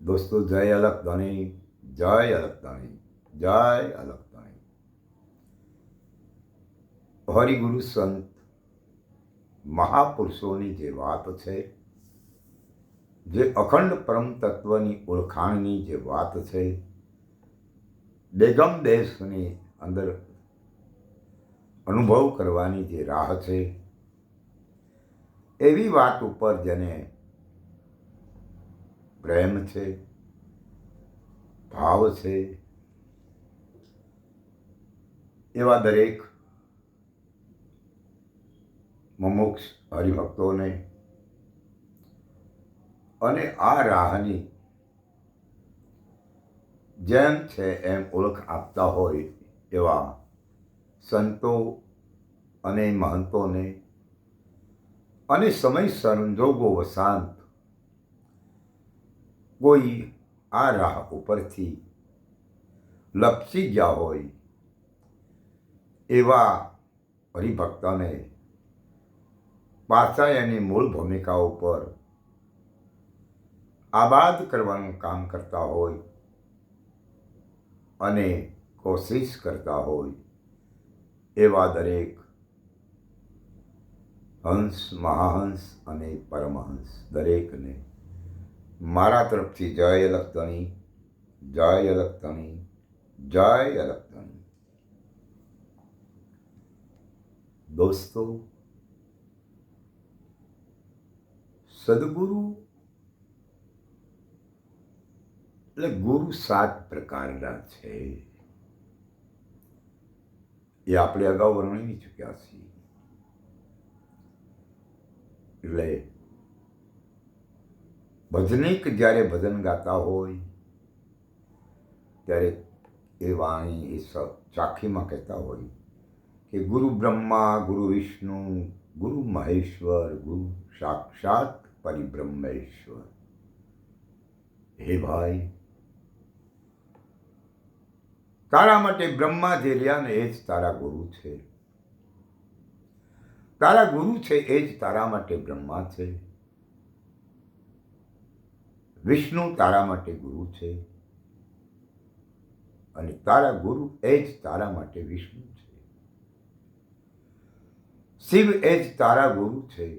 દોસ્તો, જય અલગ ધણી, જય અલગ ધણી, જય અલગ ધણી. હરિગુરુ સંત મહાપુરુષોની જે વાત છે, જે અખંડ પરમ તત્વની ઓળખાણની જે વાત છે, બેગમ દેશની અંદર અનુભવ કરવાની જે રાહ છે, એવી વાત ઉપર જેને પ્રેમ છે, ભાવ છે, એવા દરેક મુમુક્ષ હરિભક્તોને અને આ રાહની જેમ છે એમ ઓળખ આપતા હોય એવા સંતો અને મહંતોને અને સમય સંજોગો વસાંત કોઈ આ રાહ ઉપરથી લપસી ગયા હોય એવા હરિભક્તને પાછા એની મૂળ ભૂમિકા ઉપર આબાદ કરવાનું કામ કરતા હોય અને કોશિશ કરતા હોય એવા દરેક હંસ, મહાહંસ અને પરમહંસ દરેકને મારા તરફથી જય અલગતણી જય અલગતણી જય અલગતણી દોસ્તો, સદગુરુ એટલે ગુરુ સાત પ્રકારના છે. એ આપણે અગાઉ વર્ણવી ચૂક્યા છીએ. એટલે ભજનિક જ્યારે ભજન ગાતા હોય, ત્યારે એ વાણી એ ચાખીમાં કહેતા હોય કે ગુરુ બ્રહ્મા, ગુરુ વિષ્ણુ, ગુરુ મહેશ્વર, ગુરુ સાક્ષાત પરિબ્રહ્મેશ્વર. હે ભાઈ, તારા માટે બ્રહ્મા જે રહ્યા ને એ જ તારા ગુરુ છે. તારા ગુરુ છે એ જ તારા માટે બ્રહ્મા છે. વિષ્ણુ તારા માટે ગુરુ છે. અને તારા ગુરુ એ જ તારા માટે વિષ્ણુ છે. શિવ એ જ તારા ગુરુ છે.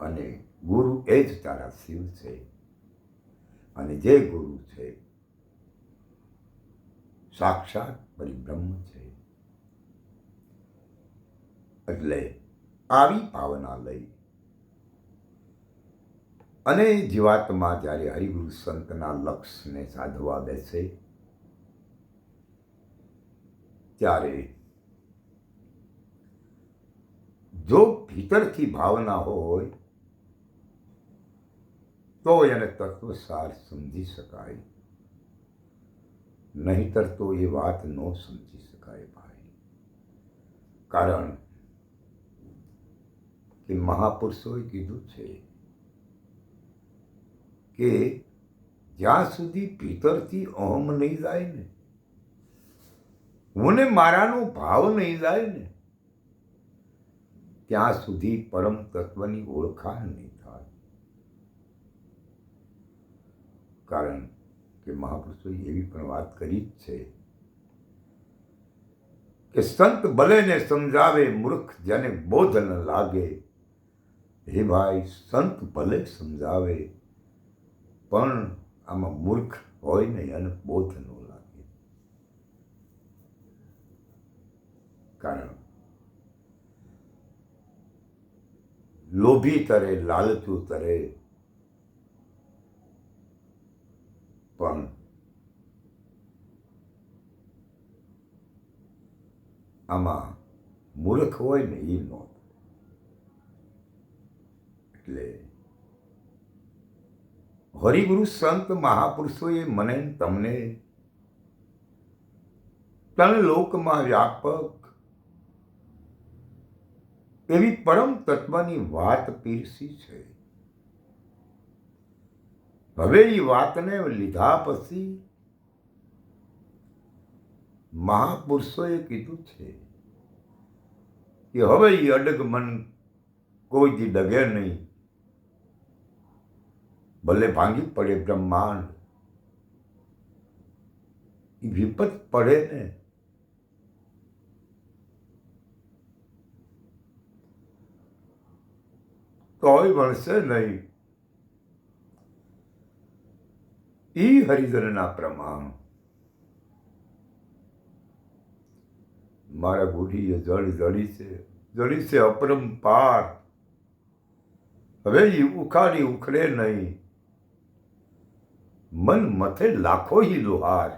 અને ગુરુ એ જ તારા શિવ છે. અને જે ગુરુ છે, સાક્ષાત પરિબ્રહ્મ છે. એટલે આવી ભાવના લઈ અને જીવાત્મા જ્યારે હરિગુરુ સંતના લક્ષ્યને સાધવા બેસે, ત્યારે જો ભીતરથી ભાવના હોય, તો એને તત્વસાર સમજી શકાય. નહીતર તો એ વાત ન સમજી શકાય ભાઈ. કારણ કે મહાપુરુષોએ કીધું છે કે જ્યાં સુધી ભીતરથી અહમ નહીં જાય ને મને મારાનો ભાવ નહીં જાય ને, ત્યાં સુધી પરમ તત્વની ઓળખાણ નહીં થાય. કારણ કે મહાપુરુષોએ એવી પણ વાત કરી જ છે કે સંત ભલે ને સમજાવે, મૂર્ખ જેને બોધ ન લાગે, હે ભાઈ, સંત ભલે સમજાવે પણ આમાં મૂર્ખ હોય નહીં અને બોધ ન લાગે. કારણ લોભી તરે, લાલચું તરે, પણ આમાં મૂર્ખ હોય ને એ નો એટલે હરિગુરુ સંત મહાપુરુષોએ મને તમને તન લોકમાં વ્યાપક એવી પરમ તત્વની વાત પીરસી છે. હવે એ વાતને લીધા પછી મહાપુરુષોએ કીધું છે કે હવે એ અડગ મન કોઈથી ડગે નહીં. ભલે ભાંગી પડે બ્રહ્માંડ. વિપત પડે ને. તોય મળશે નહીં. એ હરિજનના પ્રમાણ. મારા ગુઢીએ જળ જડી છે. જડી છે અપરંપાર. હવે ઉખાડી ઉખડે નહીં. મન મથે લાખો હી લુહાર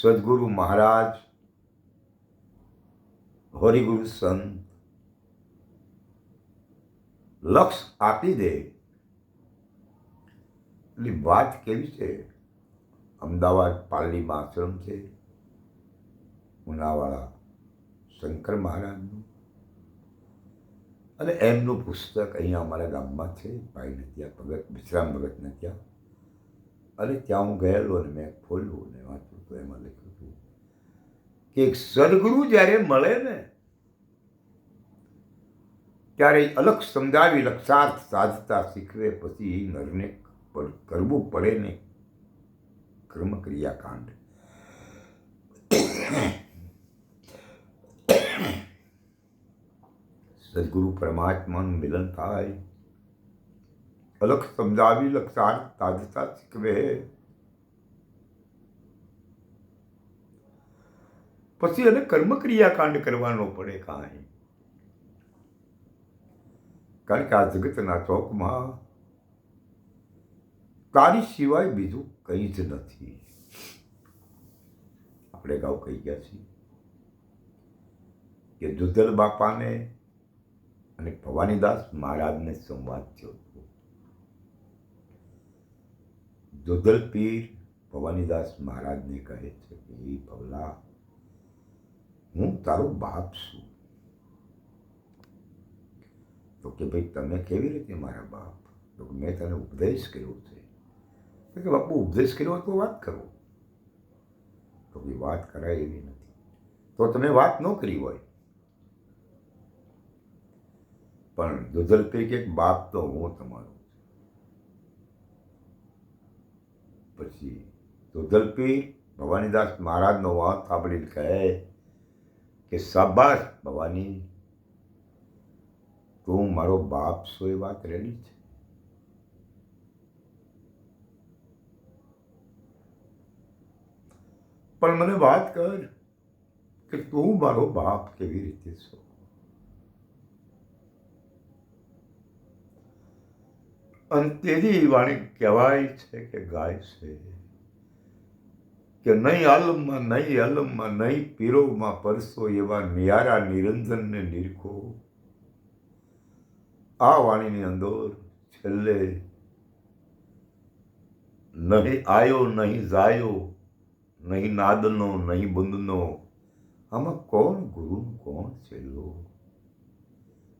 સદગુરુ મહારાજ, હરિગુરુ સંત, લક્ષ આપી દે. એટલી વાત કેવી છે? અમદાવાદ પાલડીમાં આશ્રમ છે. ઉનાવાળા શંકર મહારાજનું. અને એમનું પુસ્તક અહીંયા અમારા ગામમાં છે ભાઈને ત્યાં ભગત, વિશ્રામ ભગતને ત્યાં. અને ત્યાં હું ગયેલો અને મેં ખોલ્યું અને વાંચ્યું તો એમાં લખ્યું હતું કે સદગુરુ જ્યારે મળે ને, ત્યારે અલગ સમજાવી, લક્ષાર્થ સાધતા શીખવે, પછી નરને કરવું પડે ને કર્મ સદગુરુ પરમાત્માનું મિલન થાય. અલગ સમજાવી લક્ષાર્થ સાધતા શીખવે. પછી એને કર્મ ક્રિયાકાંડ કરવાનો પડે કાંઈ. કારણ કે આ જગતના ચોકમાં તારી સિવાય બીજું કંઈ જ નથી. આપણે ગાઉ કહી ગયા છીએ કે દુધલ બાપાને અને ભવાનીદાસ મહારાજને સંવાદ થયો હતો પીર ભવાનીદાસ મહારાજને કહે છે કે એ ભવલા, હું તારો બાપ છું. તો કે, ભાઈ, તમે કેવી રીતે મારા બાપ? તો મેં તને ઉપદેશ કર્યો છે. તો કે, બાપુ, ઉપદેશ કર્યો તો વાત કરો. તો કે, વાત કરાય એવી નથી. તો તમે વાત ન કરી હોય પણ દુધલ પે કે બાપ તો હું તમારો પછી દુધલ ભવાનીદાસ મહારાજનો વાત સાંભળીને કહે કે, શાબાશ ભવાની, તું મારો બાપ છો એ વાત રેડી છે. પણ મને વાત કર કે તું મારો બાપ કેવી રીતે છો? અને તેની વાણી કહેવાય છે કે ગાય છે. કે નહીં આલમમાં નહીં આલમમાં નહીં પીરોમાં પરસો એવા નિયારા નિરંજનને નિરખો. આ વાણીની અંદર છેલ્લે નહીં આયો, નહીં જાયો, નહીં નાદનો, નહીં બુંદનો આમાં કોણ ગુરુ, કોણ છેલ્લો?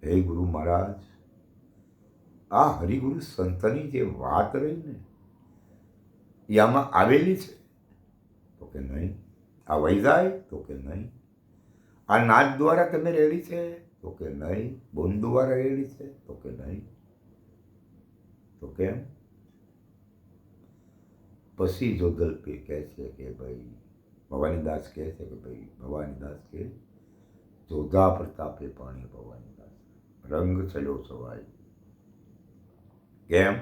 હે ગુરુ મહારાજ આ હરિગુરુ સંતની જે વાત રહી ને એ આમાં આવેલી છે, તો કે નહીં? આ વૈદાય તો કે નહીં? આ નાદ દ્વારા તમે રેડી છે, તો કે નહીં? બોન દ્વારા રેડી છે, તો કે નહીં? તો કેમ? પછી જોદલ પીર કહે છે કે ભાઈ ભવાનીદાસ કહે છે કે ભાઈ ભવાનીદાસ કે જોધા પ્રતાપે પાણી ભવાનીદાસ રંગ ચડ્યો સવાય કેમ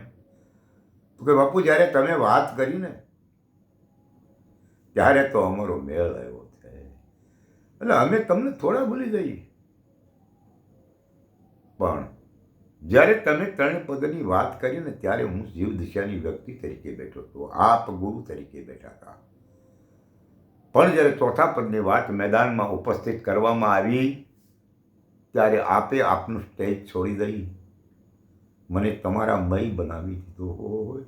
તો કે બાપુ, જ્યારે તમે વાત કરી ને ત્યારે તો અમારો મેળ આવ્યો છે. એટલે અમે તમને થોડા ભૂલી જઈએ. પણ જ્યારે તમે ત્રણ પદની વાત કરી ને ત્યારે હું જીવ દિશાની વ્યક્તિ તરીકે બેઠો હતો. આપ ગુરુ તરીકે બેઠા હતા. પણ જ્યારે ચોથા પદની વાત મેદાનમાં ઉપસ્થિત કરવામાં આવી, ત્યારે આપે આપનું સ્ટેજ છોડી દઈ. મને તમારા મય બનાવી દીધો હોય.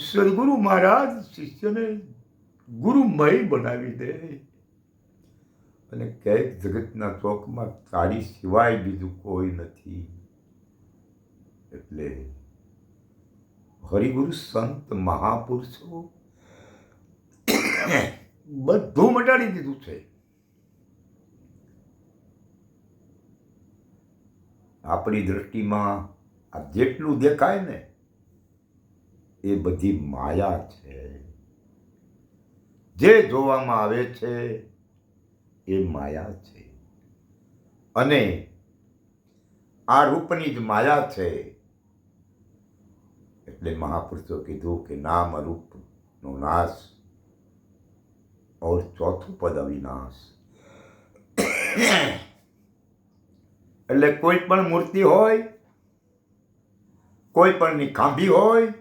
સદગુરુ મહારાજ શિષ્યને ગુરુમય બનાવી દે. અને ક્યાંક જગતના ચોકમાં તારી સિવાય બીજું કોઈ નથી. એટલે હરિગુરુ સંત મહાપુરુષો બધું મટાડી દીધું છે. આપણી દૃષ્ટિમાં આ જેટલું દેખાય ને, એ બધી માયા છે. જે જોવામાં આવે છે, એ માયા છે. અને આ રૂપની જ માયા છે. એટલે મહાપુરુષો કીધું કે નામ રૂપનો નાશ ઓર ચોથું પદ અવિનાશ. એટલે કોઈ પણ મૂર્તિ હોય કોઈ પણની ખાંભી હોય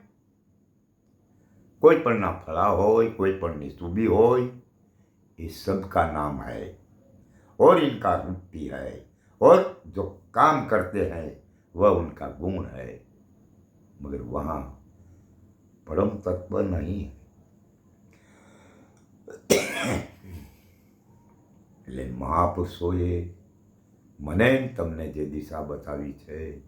કોઈ પણના ફળા હોય કોઈ પણની સુબી હોય ये सबका नाम है और इनका रूप भी है और जो काम करते हैं वह उनका गुण है मगर वहाँ परम तत्व नहीं है એટલે મહાપુરુષોએ મને તમને જે દિશા બતાવી છે,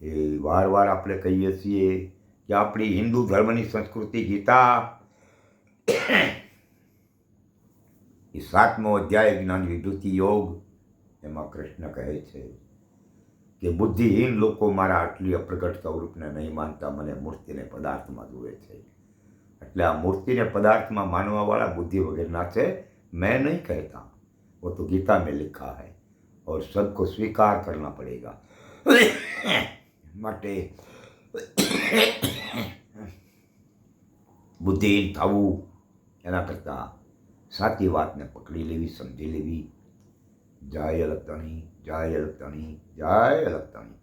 એ વાર વાર આપણે કહીએ છીએ કે આપણી હિન્દુ ધર્મની સંસ્કૃતિ ગીતા એ સાતમો અધ્યાય જ્ઞાન વિભૂતિ યોગ, એમાં કૃષ્ણ કહે છે કે બુદ્ધિહીન લોકો મારા આટલી અપ્રગટ સ્વરૂપને નહીં માનતા, મને મૂર્તિને પદાર્થમાં જુએ છે. એટલે આ મૂર્તિને પદાર્થમાં માનવાવાળા બુદ્ધિ વગેરેના છે, મેં નહીં કહેતા. વો તો ગીતા મેં લિખા હૈ. और सबको स्वीकार करना पड़ेगा માટે બુદ્ધિહીન થવું એના કરતાં સાચી વાતને પકડી લેવી સમજી લેવી જય અલગતાણી જય અલગતાણી જય અલગતાણી